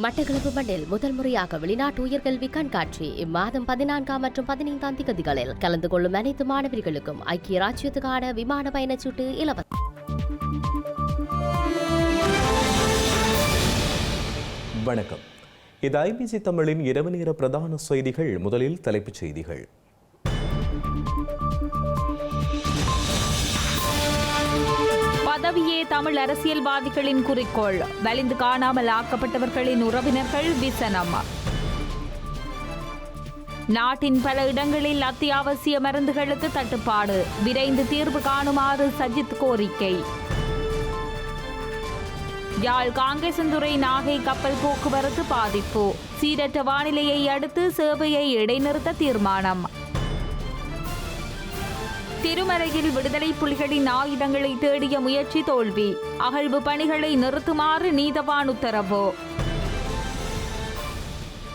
மட்டக்களப்பு மண்ணில் முதல் முறையாக வெளிநாட்டு உயர்கல்வி கண்காட்சி. இம்மாதம் பதினான்காம் மற்றும் பதினைந்தாம் திகதிகளில் கலந்து கொள்ளும் அனைத்து மாணவர்களுக்கும் ஐக்கிய ராஜ்யத்துக்கான விமான பயணச்சீட்டு இலவசம் வணக்கம். இது ஐபிசி தமிழின் இரவு நேர பிரதான செய்திகள் முதலில் தலைப்புச் செய்திகள். உதவியே தமிழ் அரசியல்வாதிகளின் குறிக்கோள். வலிந்து காணாமல் ஆக்கப்பட்டவர்களின் உறவினர்கள் விசனம். நாட்டின் பல இடங்களில் அத்தியாவசிய மருந்துகளுக்கு தட்டுப்பாடு. விரைந்து தீர்வு காணுமாறு சஜித் கோரிக்கை. யாழ் காங்கேசந்துறை நாகை கப்பல் போக்குவரத்து பாதிப்பு. சீரற்ற வானிலையை அடுத்து சேவையை இடைநிறுத்த தீர்மானம். திருமலையில் விடுதலை புலிகளின் ஆயுதங்களை தேடிய முயற்சி தோல்வி. அகழ்வு பணிகளை நிறுத்துமாறு நீதவான் உத்தரவு.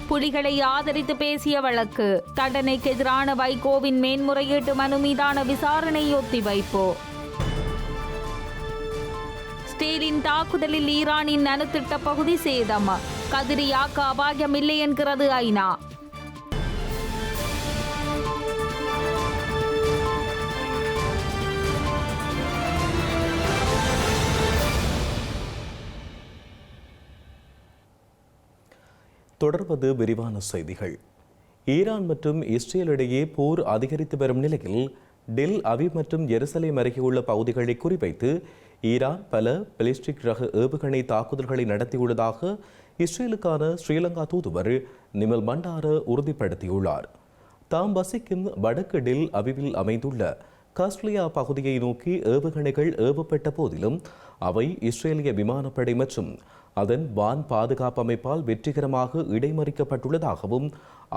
புலிகளை ஆதரித்து பேசிய வழக்கு. தண்டனைக்கு எதிரான வைகோவின் மேன்முறையீட்டு மனு மீதான விசாரணை ஒத்திவைப்பு ஸ்டீலின் தாக்குதலில் ஈரானின் அணுத்திட்ட பகுதி சேதம். கதிரியாக்க அபாயமில்லை என்கிறது ஐநா. தொடர்வது விரிவான செய்திகள். ஈரான் மற்றும் இஸ்ரேல் இடையே போர் அதிகரித்து வரும் நிலையில் டெல் அவி மற்றும் எருசலேம் அருகே உள்ள பகுதிகளை குறிவைத்து ஈரான் பல பிலிஸ்டிக் ரக ஏவுகணை தாக்குதல்களை நடத்தியுள்ளதாக இஸ்ரேலுக்கான ஸ்ரீலங்கா தூதுவர் நிமல் பண்டார உறுதிப்படுத்தியுள்ளார். தாம் வசிக்கும் வடக்கு டெல் அவிவில் அமைந்துள்ள காஸ்ட்லியா பகுதியை நோக்கி ஏவுகணைகள் ஏவப்பட்ட போதிலும் அவை இஸ்ரேலிய விமானப்படை மற்றும் அதன் வான் பாதுகாப்பு அமைப்பால் வெற்றிகரமாக இடைமறிக்கப்பட்டுள்ளதாகவும்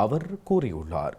அவர் கூறியுள்ளார்.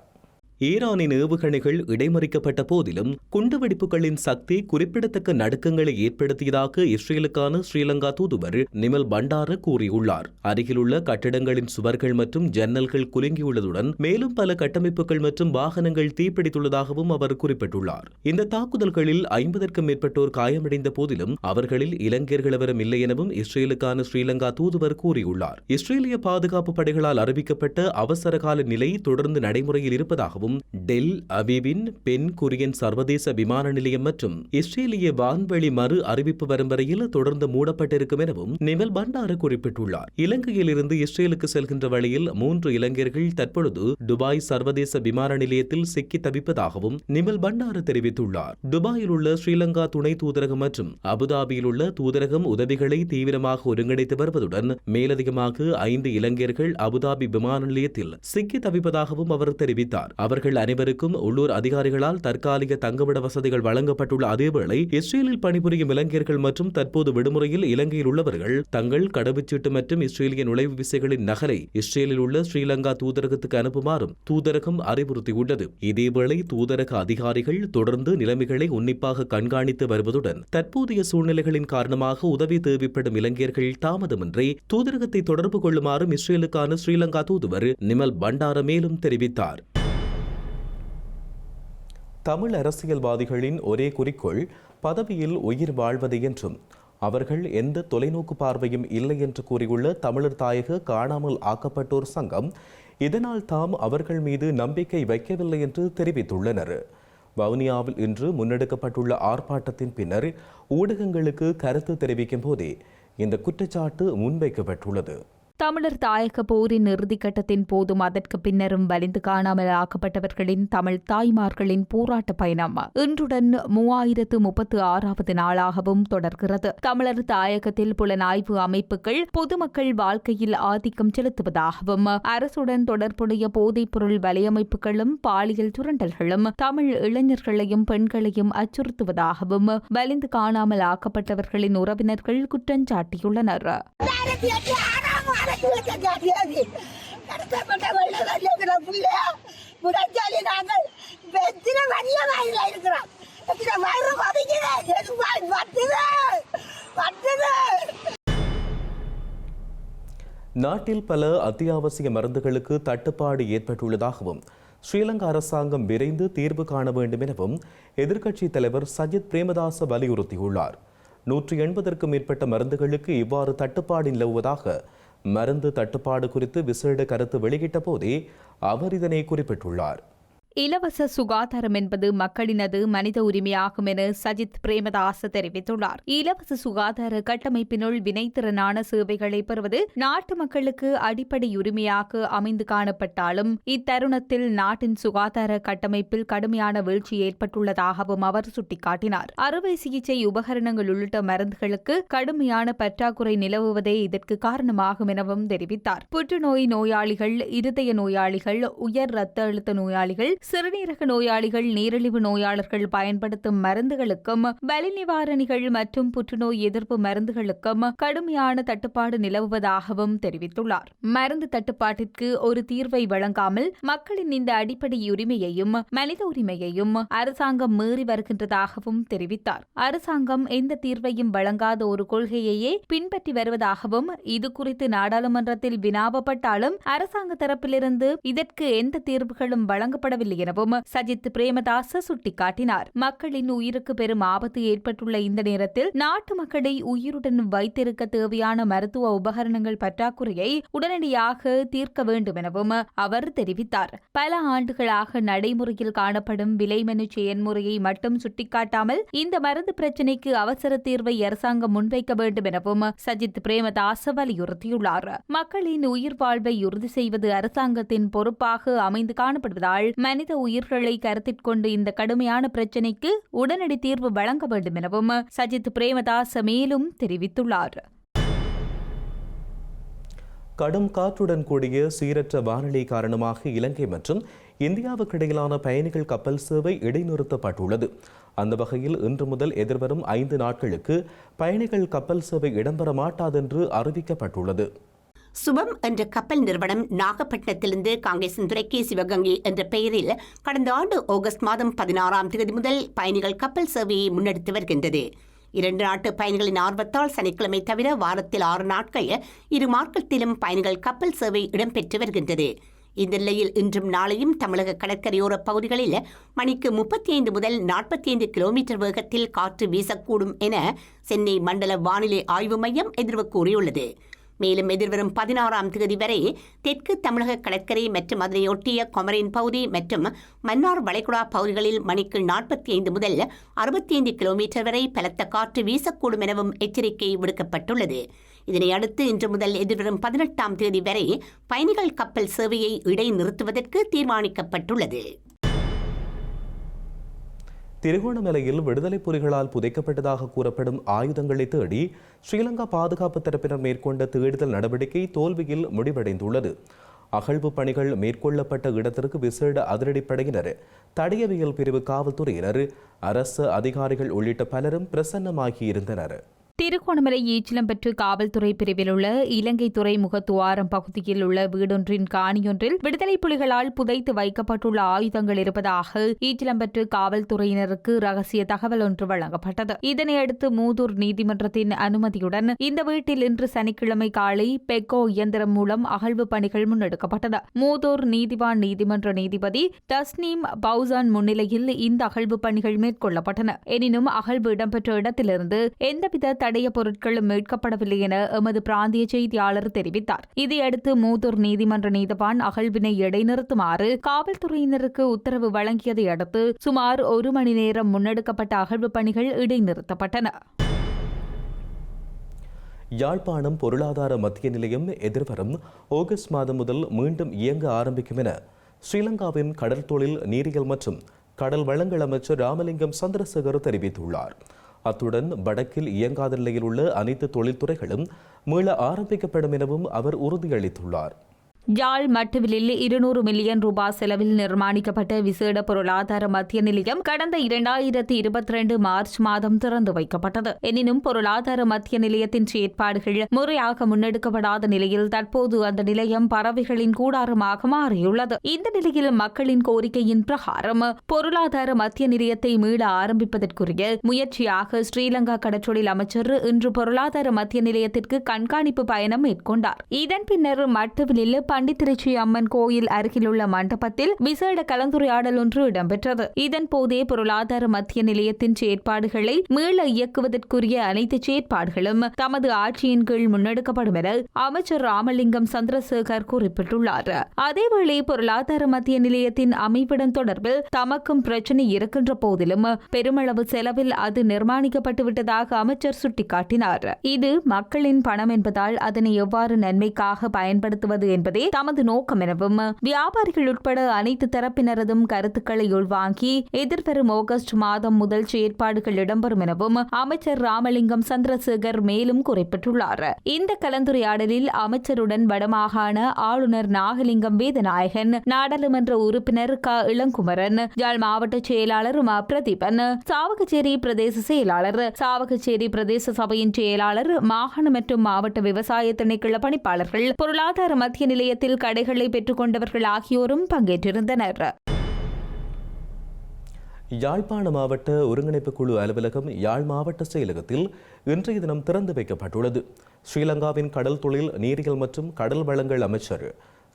ஈரானின் ஏவுகணைகள் இடைமறிக்கப்பட்ட போதிலும் குண்டுவெடிப்புகளின் சக்தி குறிப்பிடத்தக்க நடுக்கங்களை ஏற்படுத்தியதாக இஸ்ரேலுக்கான ஸ்ரீலங்கா தூதுவர் நிமல் பண்டார கூறியுள்ளார். அருகிலுள்ள கட்டிடங்களின் சுவர்கள் மற்றும் ஜன்னல்கள் குலுங்கியுள்ளதுடன் மேலும் பல கட்டமைப்புகள் மற்றும் வாகனங்கள் தீப்பிடித்துள்ளதாகவும் அவர் குறிப்பிட்டுள்ளார். இந்த தாக்குதல்களில் ஐம்பதற்கும் மேற்பட்டோர் காயமடைந்த போதிலும் அவர்களில் இலங்கையர்கள் அவரும் இல்லை எனவும் இஸ்ரேலுக்கான ஸ்ரீலங்கா தூதுவர் கூறியுள்ளார். இஸ்ரேலிய பாதுகாப்பு படைகளால் அறிவிக்கப்பட்ட அவசரகால நிலை தொடர்ந்து நடைமுறையில் இருப்பதாகவும் டெல் அவிவின் பென் குரியன் சர்வதேச விமான நிலையம் மற்றும் இஸ்ரேலிய வான்வெளி மறு அறிவிப்பு வரும் வரையில் தொடர்ந்து மூடப்பட்டிருக்கும் எனவும் நிமல் பண்டார குறிப்பிட்டுள்ளார். இலங்கையில் இருந்து இஸ்ரேலுக்கு செல்கின்ற வழியில் மூன்று இளைஞர்கள் தற்பொழுது துபாய் சர்வதேச விமான நிலையத்தில் சிக்கி தவிப்பதாகவும் நிமல் பண்டார தெரிவித்துள்ளார். துபாயில் உள்ள ஸ்ரீலங்கா துணை தூதரகம் மற்றும் அபுதாபியில் உள்ள தூதரகம் உதவிகளை தீவிரமாக ஒருங்கிணைத்து வருவதுடன் மேலதிகமாக ஐந்து இளைஞர்கள் அபுதாபி விமான நிலையத்தில் சிக்கி தவிப்பதாகவும் அவர் தெரிவித்தார். அவர்கள் அனைவருக்கும் உள்ளூர் அதிகாரிகளால் தற்காலிக தங்குமிட வசதிகள் வழங்கப்பட்டுள்ள அதேவேளை இஸ்ரேலில் பணிபுரியும் இளைஞர்கள் மற்றும் தற்போது விடுமுறையில் இலங்கையில் உள்ளவர்கள் தங்கள் கடவுச்சீட்டு மற்றும் இஸ்ரேலிய நுழைவு விசைகளின் நகலை இஸ்ரேலில் உள்ள ஸ்ரீலங்கா தூதரகத்துக்கு அனுப்புமாறும் தூதரகம் அறிவுறுத்தியுள்ளது. இதேவேளை தூதரக அதிகாரிகள் தொடர்ந்து நிலைமைகளை உன்னிப்பாக கண்காணித்து வருவதுடன் தற்போதைய சூழ்நிலைகளின் காரணமாக உதவி தேவைப்படும் இளைஞர்கள் தாமதமின்றி தூதரகத்தை தொடர்பு கொள்ளுமாறும் இஸ்ரேலுக்கான ஸ்ரீலங்கா தூதுவர் நிமல் பண்டார மேலும் தெரிவித்தார். தமிழ் அரசியல்வாதிகளின் ஒரே குறிக்கோள் பதவியில் உயிர் வாழ்வது என்றும். அவர்கள் எந்த தொலைநோக்கு பார்வையும் இல்லை என்று கூறியுள்ள தமிழர் தாயக காணாமல் ஆக்கப்பட்டோர் சங்கம் இதனால் தாம் அவர்கள் மீது நம்பிக்கை வைக்கவில்லை என்று தெரிவித்துள்ளனர். வவுனியாவில் இன்று முன்னெடுக்கப்பட்டுள்ள ஆர்ப்பாட்டத்தின் பின்னர் ஊடகங்களுக்கு கருத்து தெரிவிக்கும் போதே இந்த குற்றச்சாட்டு முன்வைக்கப்பட்டுள்ளது. தமிழர் தாயக போரின் இறுதிக்கட்டத்தின் போதும் அதற்கு பின்னரும் வலிந்து காணாமல் ஆக்கப்பட்டவர்களின் தமிழ் தாய்மார்களின் போராட்ட பயணம் இன்றுடன் மூவாயிரத்து முப்பத்து ஆறாவது நாளாகவும் தொடர்கிறது. தமிழர் தாயகத்தில் புலனாய்வு அமைப்புகள் பொதுமக்கள் வாழ்க்கையில் ஆதிக்கம் செலுத்துவதாகவும் அரசுடன் தொடர்புடைய போதைப்பொருள் வலையமைப்புகளும் பாலியல் சுரண்டல்களும் தமிழ் இளைஞர்களையும் பெண்களையும் அச்சுறுத்துவதாகவும் வலிந்து காணாமல் ஆக்கப்பட்டவர்களின் உறவினர்கள் குற்றஞ்சாட்டியுள்ளனர் கடத்தப்பட்ட இருக்கிற புரட்சாலி நாங்கள் இருக்கிறோம் எத்தனை வயிறு பதிக்கிறேன் வட்டுது வட்டுது நாட்டில் பல அத்தியாவசிய மருந்துகளுக்கு தட்டுப்பாடு ஏற்பட்டுள்ளதாகவும் ஸ்ரீலங்கா அரசாங்கம் விரைந்து தீர்வு காண வேண்டும் எனவும் எதிர்க்கட்சித் தலைவர் சஜித் பிரேமதாச வலியுறுத்தியுள்ளார். நூற்றி எண்பதற்கும் மேற்பட்ட மருந்துகளுக்கு இவ்வாறு தட்டுப்பாடு நிலவுவதாக மருந்து தட்டுப்பாடு குறித்து விசேட கருத்து வெளியிட்ட போதே அவர் இதனை குறிப்பிட்டுள்ளார். இலவச சுகாதாரம் என்பது மக்களினது மனித உரிமையாகும் என சஜித் பிரேமதாச தெரிவித்துள்ளார். இலவச சுகாதார கட்டமைப்பினுள் வினைத்திறனான சேவைகளை பெறுவது நாட்டு மக்களுக்கு அடிப்படை உரிமையாக அமைந்து காணப்பட்டாலும் இத்தருணத்தில் நாட்டின் சுகாதார கட்டமைப்பில் கடுமையான வீழ்ச்சி ஏற்பட்டுள்ளதாகவும் அவர் சுட்டிக்காட்டினார். அறுவை சிகிச்சை உபகரணங்கள் உள்ளிட்ட மருந்துகளுக்கு கடுமையான பற்றாக்குறை நிலவுவதே இதற்கு காரணமாகும் எனவும் தெரிவித்தார். புற்றுநோய் நோயாளிகள் இருதய நோயாளிகள் உயர் இரத்த அழுத்த நோயாளிகள் சிறுநீரக நோயாளிகள் நீரிழிவு நோயாளர்கள் பயன்படுத்தும் மருந்துகளுக்கும் வலி நிவாரணிகள் மற்றும் புற்றுநோய் எதிர்ப்பு மருந்துகளுக்கும் கடுமையான தட்டுப்பாடு நிலவுவதாகவும் தெரிவித்துள்ளார். மருந்து தட்டுப்பாட்டிற்கு ஒரு தீர்வை வழங்காமல் மக்களின் இந்த அடிப்படை உரிமையையும் மனித உரிமையையும் அரசாங்கம் மீறி வருகின்றதாகவும் தெரிவித்தார். அரசாங்கம் எந்த தீர்வையும் வழங்காத ஒரு கொள்கையையே பின்பற்றி வருவதாகவும் இது குறித்து நாடாளுமன்றத்தில் வினாவப்பட்டாலும் அரசாங்க தரப்பிலிருந்து இதற்கு எந்த தீர்வுகளும் வழங்கப்படவில்லை எனவும் சஜித் பிரேமதாச சுட்டிக்காட்டினார். மக்களின் உயிருக்கு பெரும் ஆபத்து ஏற்பட்டுள்ள இந்த நேரத்தில் நாட்டு மக்களை உயிருடன் வைத்திருக்க தேவையான மருத்துவ உபகரணங்கள் பற்றாக்குறையை உடனடியாக தீர்க்க வேண்டும் எனவும் அவர் தெரிவித்தார். பல ஆண்டுகளாக நடைமுறையில் காணப்படும் விலைமனு செயன்முறையை மட்டும் சுட்டிக்காட்டாமல் இந்த மருந்து பிரச்சினைக்கு அவசர தீர்வை அரசாங்கம் முன்வைக்க வேண்டும் எனவும் சஜித் பிரேமதாச வலியுறுத்தியுள்ளார். மக்களின் உயிர் வாழ்வை உறுதி செய்வது அரசாங்கத்தின் பொறுப்பாக அமைந்து காணப்படுவதால் மனித உயிர்களை கருத்தில் கொண்டு இந்த கடுமையான பிரச்சினைக்கு உடனடி தீர்வு வழங்க வேண்டும் எனவும் சஜித் பிரேமதாச மேலும் தெரிவித்துள்ளார். கடும் காற்றுடன் கூடிய சீரற்ற வானிலை காரணமாக இலங்கை மற்றும் இந்தியாவுக்கு இடையிலான பயணிகள் கப்பல் சேவை இடைநிறுத்தப்பட்டுள்ளது. அந்த வகையில் இன்று முதல் எதிர்வரும் ஐந்து நாட்களுக்கு பயணிகள் கப்பல் சேவை இடம்பெற மாட்டாதென்று அறிவிக்கப்பட்டுள்ளது. சுபம் என்ற கப்பல் நிறுவனம் நாகப்பட்டினத்திலிருந்து காங்கேசன் துறைக்கு சிவகங்கை என்ற பெயரில் கடந்த ஆண்டு ஆகஸ்ட் மாதம் பதினாறாம் தேதி முதல் பயணிகள் கப்பல் சேவையை முன்னெடுத்து வருகின்றது. இரண்டு நாட்டு பயணிகளின் ஆர்வத்தால் சனிக்கிழமை தவிர வாரத்தில் ஆறு நாட்கள் இரு மார்க்கத்திலும் பயணிகள் கப்பல் சேவை இடம்பெற்று வருகின்றது. இந்த நிலையில் இன்றும் நாளையும் தமிழக கடற்கரையோர பகுதிகளில் மணிக்கு முப்பத்தி ஐந்து முதல் நாற்பத்தி ஐந்து கிலோமீட்டர் வேகத்தில் காற்று வீசக்கூடும் என சென்னை மண்டல வானிலை ஆய்வு மையம் எதிர்வு கூறியுள்ளது. மேலும் எதிர்வரும் பதினாறாம் தேதி வரை தெற்கு தமிழக கடற்கரை மற்றும் அதனையொட்டிய கொமரின் பகுதி மற்றும் மன்னார் வளைகுடா பகுதிகளில் மணிக்கு நாற்பத்தி ஐந்து முதல் அறுபத்தி ஐந்து கிலோமீட்டர் வரை பலத்த காற்று வீசக்கூடும் எனவும் எச்சரிக்கை விடுக்கப்பட்டுள்ளது. இதனை அடுத்து இன்று முதல் எதிர்வரும் பதினெட்டாம் தேதி வரை பயணிகள் கப்பல் சேவையை இடைநிறுத்துவதற்கு தீர்மானிக்கப்பட்டுள்ளது. திருகோணமலையில் விடுதலை புலிகளால் புதைக்கப்பட்டதாக கூறப்படும் ஆயுதங்களை தேடி ஸ்ரீலங்கா பாதுகாப்பு தரப்பினர் மேற்கொண்ட தேடுதல் நடவடிக்கை தோல்வியில் முடிவடைந்துள்ளது. அகழ்வு பணிகள் மேற்கொள்ளப்பட்ட இடத்திற்கு விசேட அதிரடிப்படையினர் தடயவியல் பிரிவு காவல்துறையினர் அரசு அதிகாரிகள் உள்ளிட்ட பலரும் பிரசன்னமாகியிருந்தனர் திருகோணமலை ஈச்சிலம்பற்று காவல்துறை பிரிவில் உள்ள இலங்கை துறைமுக துவாரம் பகுதியில் உள்ள வீடொன்றின் காணியொன்றில் விடுதலை புலிகளால் புதைத்து வைக்கப்பட்டுள்ள ஆயுதங்கள் இருப்பதாக ஈச்சிலம்பற்று காவல்துறையினருக்கு ரகசிய தகவல் ஒன்று வழங்கப்பட்டது. இதனையடுத்து மூதூர் நீதிமன்றத்தின் அனுமதியுடன் இந்த வீட்டில் இன்று சனிக்கிழமை காலை பெக்கோ இயந்திரம் மூலம் அகழ்வு பணிகள் முன்னெடுக்கப்பட்டது. மூதூர் நீதிவான் நீதிமன்ற நீதிபதி தஸ்னீம் பவுசான் முன்னிலையில் இந்த அகழ்வு பணிகள் மேற்கொள்ளப்பட்டன. எனினும் அகழ்வு இடம்பெற்ற இடத்திலிருந்து எந்தவித தடய பொருட்களும் மீட்கப்படவில்லை என எமது பிராந்திய செய்தியாளர் தெரிவித்தார். இதையடுத்து மூதூர் நீதிமன்ற நீதவான் அகழ்வினை இடைநிறுத்துமாறு காவல்துறையினருக்கு உத்தரவு வழங்கியதை அடுத்து சுமார் ஒரு மணி நேரம் முன்னெடுக்கப்பட்ட அகழ்வு பணிகள் இடைநிறுத்தப்பட்டன. யாழ்ப்பாணம் பொருளாதார மத்திய நிலையம் எதிர்வரும் ஆகஸ்ட் மாதம் முதல் மீண்டும் இயங்க ஆரம்பிக்கும் என ஸ்ரீலங்காவின் கடல் தொழில் நீரியல் மற்றும் கடல் வளங்கள் அமைச்சர் ராமலிங்கம் சந்திரசேகர் தெரிவித்துள்ளார். அத்துடன் வடக்கில் இயங்காத நிலையில் உள்ள அனைத்து தொழில்துறைகளும் மீள ஆரம்பிக்கப்படும் எனவும் அவர் உறுதியளித்துள்ளார். யாழ் மட்டுவிலில் இருநூறு மில்லியன் ரூபாய் செலவில் நிர்மாணிக்கப்பட்ட விசேட பொருளாதார மத்திய நிலையம் கடந்த இரண்டாயிரத்தி இருபத்தி ரெண்டு மார்ச் மாதம் திறந்து வைக்கப்பட்டது. எனினும் பொருளாதார மத்திய நிலையத்தின் செயற்பாடுகள் முறையாக முன்னெடுக்கப்படாத நிலையில் தற்போது அந்த நிலையம் பறவைகளின் கூடாரமாக மாறியுள்ளது. இந்த நிலையில் மக்களின் கோரிக்கையின் பிரகாரம் பொருளாதார மத்திய நிலையத்தை மீள ஆரம்பிப்பதற்குரிய முயற்சியாக ஸ்ரீலங்கா கடற்றொழில் அமைச்சர் இன்று பொருளாதார மத்திய நிலையத்திற்கு கண்காணிப்பு பயணம் மேற்கொண்டார். இதன் பின்னர் மட்டுவிலில் பண்டித்திருச்சி அம்மன் கோயில் அருகிலுள்ள மண்டபத்தில் விசேட கலந்துரையாடல் ஒன்று இடம்பெற்றது. இதன் போதே பொருளாதார மத்திய நிலையத்தின் செயற்பாடுகளை மீள இயக்குவதற்குரிய அனைத்து செயற்பாடுகளும் தமது ஆட்சியின் கீழ் முன்னெடுக்கப்படும் என அமைச்சர் ராமலிங்கம் சந்திரசேகர் குறிப்பிட்டுள்ளார். அதேவேளை பொருளாதார மத்திய நிலையத்தின் அமைப்பிடம் தொடர்பில் தமக்கும் பிரச்சினை இருக்கின்ற போதிலும் பெருமளவு செலவில் அது நிர்மாணிக்கப்பட்டுவிட்டதாக அமைச்சர் சுட்டிக்காட்டினார். இது மக்களின் பணம் என்பதால் அதனை எவ்வாறு நன்மைக்காக பயன்படுத்துவது என்பதே என்பதே தமது நோக்கம் எனவும் வியாபாரிகள் உட்பட அனைத்து தரப்பினரதும் கருத்துக்களை உள்வாங்கி எதிர்வரும் ஆகஸ்ட் மாதம் முதல் செயற்பாடுகள் இடம்பெறும் எனவும் அமைச்சர் ராமலிங்கம் சந்திரசேகர் மேலும் குறிப்பிட்டுள்ளார். இந்த கலந்துரையாடலில் அமைச்சருடன் வடமாகாண ஆளுநர் நாகலிங்கம் வேதநாயகன் நாடாளுமன்ற உறுப்பினர் க. இளங்குமரன் யாழ் மாவட்ட செயலாளர் மா பிரதீபன் சாவகச்சேரி பிரதேச செயலாளர் சாவகச்சேரி பிரதேச சபையின் செயலாளர் மாகாண மற்றும் மாவட்ட விவசாய திணைக்கள பணிப்பாளர்கள் பொருளாதார மத்திய நிலைய நிலையத்தில் கடைகளை பெற்றுக்கொண்டவர்கள் ஆகியோரும் பங்கேற்றிருந்தனர். யாழ்ப்பாண மாவட்ட ஒருங்கிணைப்பு குழு அலுவலகம் யாழ் மாவட்ட செயலகத்தில் இன்றைய தினம் திறந்து வைக்கப்பட்டுள்ளது. ஸ்ரீலங்காவின் கடல் தொழில் நீரியல் மற்றும் கடல் வளங்கள் அமைச்சர்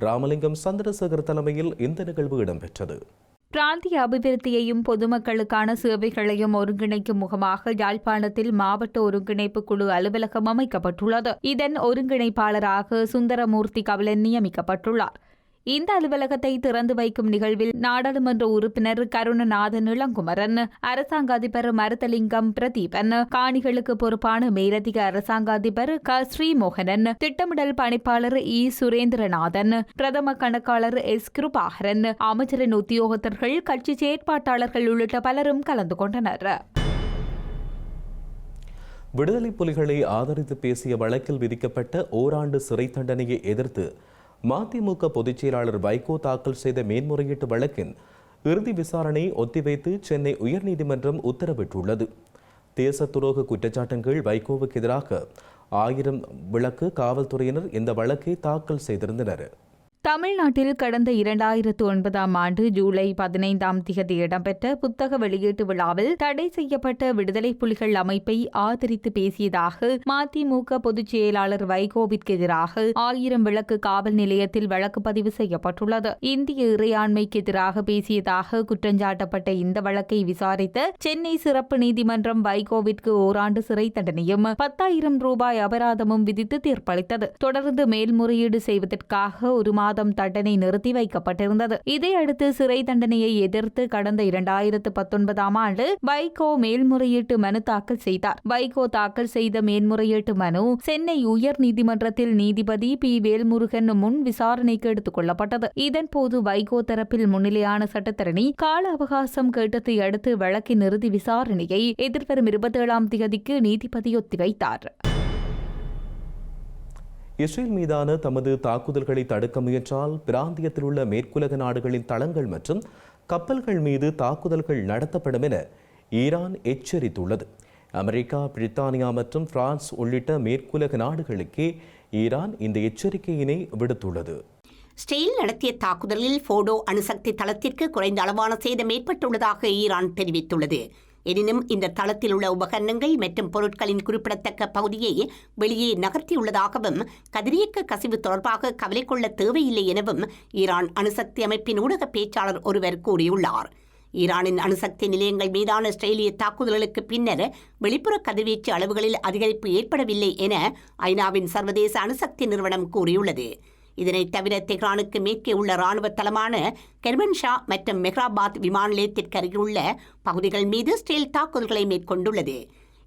ராமலிங்கம் சந்திரசேகர் தலைமையில் இந்த நிகழ்வு இடம்பெற்றது. பிராந்திய அபிவிருத்தியையும் பொதுமக்களுக்கான சேவைகளையும் ஒருங்கிணைக்கும் முகமாக யாழ்ப்பாணத்தில் மாவட்ட ஒருங்கிணைப்பு குழு அலுவலகம் அமைக்கப்பட்டுள்ளது. இதன் ஒருங்கிணைப்பாளராக சுந்தரமூர்த்தி கவலன் நியமிக்கப்பட்டுள்ளார். இந்த அலுவலகத்தை திறந்து வைக்கும் நிகழ்வில் நாடாளுமன்ற உறுப்பினர் கருணநாதன் இளங்குமரன் அரசாங்க அதிபர் மருதலிங்கம் பிரதீபன் காணிகளுக்கு பொறுப்பான மேலதிக அரசாங்க அதிபர் க. ஸ்ரீமோகனன் திட்டமிடல் பணிப்பாளர் இ. சுரேந்திரநாதன் பிரதம கணக்காளர் எஸ். கிருபாகரன் அமைச்சரின் உத்தியோகத்தர்கள் கட்சி செயற்பாட்டாளர்கள் உள்ளிட்ட பலரும் கலந்து கொண்டனர். விடுதலை புலிகளை ஆதரித்து பேசிய வழக்கில் விதிக்கப்பட்ட ஓராண்டு சிறை தண்டனையை எதிர்த்து மதிமுக பொதுச் செயலாளர் வைகோ தாக்கல் செய்த மேன்முறையீட்டு வழக்கின் இறுதி விசாரணை ஒத்திவைத்து சென்னை உயர்நீதிமன்றம் உத்தரவிட்டுள்ளது. தேச துரோக குற்றச்சாட்டுகள் வைகோவுக்கு எதிராக ஆயிரம் விளக்கு காவல்துறையினர் இந்த வழக்கை தாக்கல் செய்திருந்தனர். தமிழ்நாட்டில் கடந்த இரண்டாயிரத்து ஒன்பதாம் ஆண்டு ஜூலை பதினைந்தாம் திகதி இடம்பெற்ற புத்தக வெளியீட்டு விழாவில் தடை செய்யப்பட்ட விடுதலை புலிகள் அமைப்பை ஆதரித்து பேசியதாக மதிமுக பொதுச் செயலாளர் வைகோவிற்கு எதிராக ஆயிரம் விளக்கு காவல் நிலையத்தில் வழக்கு பதிவு செய்யப்பட்டுள்ளது. இந்திய இறையாண்மைக்கு எதிராக பேசியதாக குற்றஞ்சாட்டப்பட்ட இந்த வழக்கை விசாரித்த சென்னை சிறப்பு நீதிமன்றம் வைகோவிற்கு ஓராண்டு சிறை தண்டனையும் பத்தாயிரம் ரூபாய் அபராதமும் விதித்து தீர்ப்பளித்தது. தொடர்ந்து மேல்முறையீடு செய்வதற்காக ஒரு மாதம் தண்டனை நிறுத்தி வைக்கப்பட்டிருந்தது. இதையடுத்து சிறை தண்டனையை எதிர்த்து கடந்த இரண்டாயிரத்து பத்தொன்பதாம் ஆண்டு வைகோ மேல்முறையீட்டு மனு தாக்கல் செய்தார். வைகோ தாக்கல் செய்த மேல்முறையீட்டு மனு சென்னை உயர் நீதிமன்றத்தில் நீதிபதி பி. வேல்முருகன் முன் விசாரணைக்கு எடுத்துக் கொள்ளப்பட்டது. இதன்போது வைகோ தரப்பில் முன்னிலையான சட்டத்தரணி கால அவகாசம் கேட்டதை அடுத்து வழக்கின் இறுதி விசாரணையை எதிர்வரும் இருபத்தேழாம் தேதிக்கு நீதிபதி ஒத்திவைத்தார். இஸ்ரேல் மீதான தமது தாக்குதல்களை தடுக்க முயன்றால் பிராந்தியத்தில் உள்ள மேற்குலக நாடுகளின் தளங்கள் மற்றும் கப்பல்கள் மீது தாக்குதல்கள் நடத்தப்படும் என ஈரான் எச்சரித்துள்ளது. அமெரிக்கா பிரித்தானியா மற்றும் பிரான்ஸ் உள்ளிட்ட மேற்குலக நாடுகளுக்கே ஈரான் இந்த எச்சரிக்கையினை விடுத்துள்ளது. ஸ்டெயில் நடத்திய தாக்குதலில் ஃபோடோ அணுசக்தி தளத்திற்கு குறைந்த அளவான சேதம் ஏற்பட்டுள்ளதாக ஈரான் தெரிவித்துள்ளது. எனினும் இந்த தளத்தில் உள்ள உபகரணங்கள் மற்றும் பொருட்களின் குறிப்பிடத்தக்க பகுதியை வெளியே நகர்த்தியுள்ளதாகவும் கதிரியக்க கசிவு தொடர்பாக கவலை கொள்ள தேவையில்லை எனவும் ஈரான் அணுசக்தி அமைப்பின் ஊடக பேச்சாளர் ஒருவர் கூறியுள்ளார். ஈரானின் அணுசக்தி நிலையங்கள் மீதான இஸ்ரேலிய தாக்குதல்களுக்கு பின்னர் வெளிப்புற கதிர்வீச்சு அளவுகளில் அதிகரிப்பு ஏற்படவில்லை என ஐநாவின் சர்வதேச அணுசக்தி நிறுவனம் கூறியுள்ளது. இதனைத் தவிர தெஹ்ரானுக்கு மேற்கே உள்ள ராணுவ தளமான கெர்மன்ஷா மற்றும் மெஹ்ராபாத் விமான நிலையத்திற்கு அருகிலுள்ள பகுதிகள் மீது ஸ்டேல் தாக்குதல்களை மேற்கொண்டுள்ளது.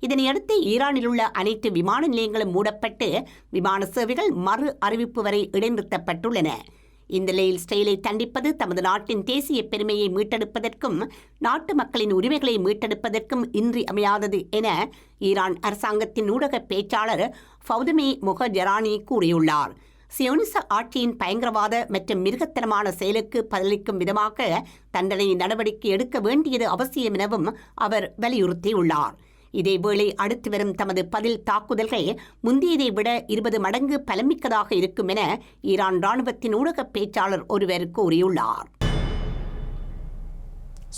இதனையடுத்து ஈரானில் உள்ள அனைத்து விமான நிலையங்களும் மூடப்பட்டு விமான சேவைகள் மறு அறிவிப்பு வரை இடைநிறுத்தப்பட்டுள்ளன. இந்த நிலையில் ஸ்டெயிலை தண்டிப்பது தமது நாட்டின் தேசிய பெருமையை மீட்டெடுப்பதற்கும் நாட்டு மக்களின் உரிமைகளை மீட்டெடுப்பதற்கும் இன்றி அமையாதது என ஈரான் அரசாங்கத்தின் ஊடக பேச்சாளர் ஃபௌதமி முகஜரானி கூறியுள்ளார். சியோனிச ஆட்சியின் பயங்கரவாத மற்றும் மிருகத்தனமான செயலுக்கு பதிலளிக்கும் விதமாக தண்டனை நடவடிக்கை எடுக்க வேண்டியது அவசியம் எனவும் அவர் வலியுறுத்தியுள்ளார். இதேவேளை அடுத்து வரும் தமது பதில் தாக்குதல்கள் முந்தையதை விட இருபது மடங்கு பலமிக்கதாக இருக்கும் என ஈரான் ராணுவத்தின் ஊடக பேச்சாளர் ஒருவர் கூறியுள்ளார்.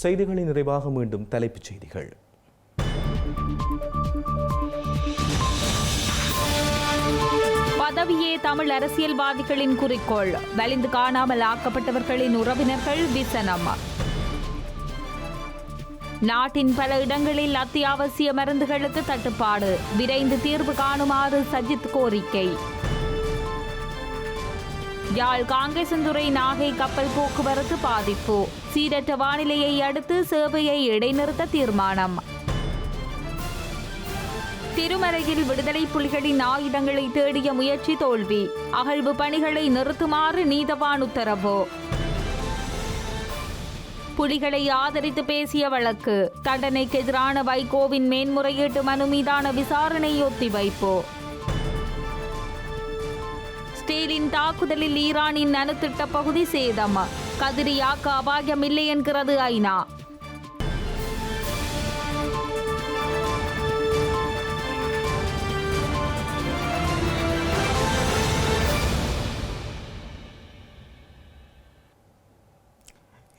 செய்திகளின் நிறைவாக மீண்டும் தலைப்புச் செய்திகள். பதவியே தமிழ் அரசியல்வாதிகளின் குறிக்கோள். வலிந்து காணாமல் ஆக்கப்பட்டவர்களின் உறவினர்கள் விசனம். நாட்டின் பல இடங்களில் அத்தியாவசிய மருந்துகளுக்கு தட்டுப்பாடு. விரைந்து தீர்வு காணுமாறு சஜித் கோரிக்கை. யாழ் காங்கேசந்துறை நாகை கப்பல் போக்குவரத்து பாதிப்பு. சீரற்ற வானிலையை அடுத்து சேவையை இடைநிறுத்த தீர்மானம். திருமலையில் விடுதலை புலிகளின் ஆயுதங்களை தேடிய முயற்சி தோல்வி. அகழ்வு பணிகளை நிறுத்துமாறு நீதவான் உத்தரவு. புலிகளை ஆதரித்து பேசிய வழக்கு. தண்டனைக்கு எதிரான வைகோவின் மேன்முறையீட்டு மனு மீதான விசாரணை ஒத்திவைப்பு. ஸ்டீலின் தாக்குதலில் ஈரானின் அணுத்திட்ட பகுதி சேதம். கதிரியாக்க அபாயமில்லை என்கிறது ஐநா.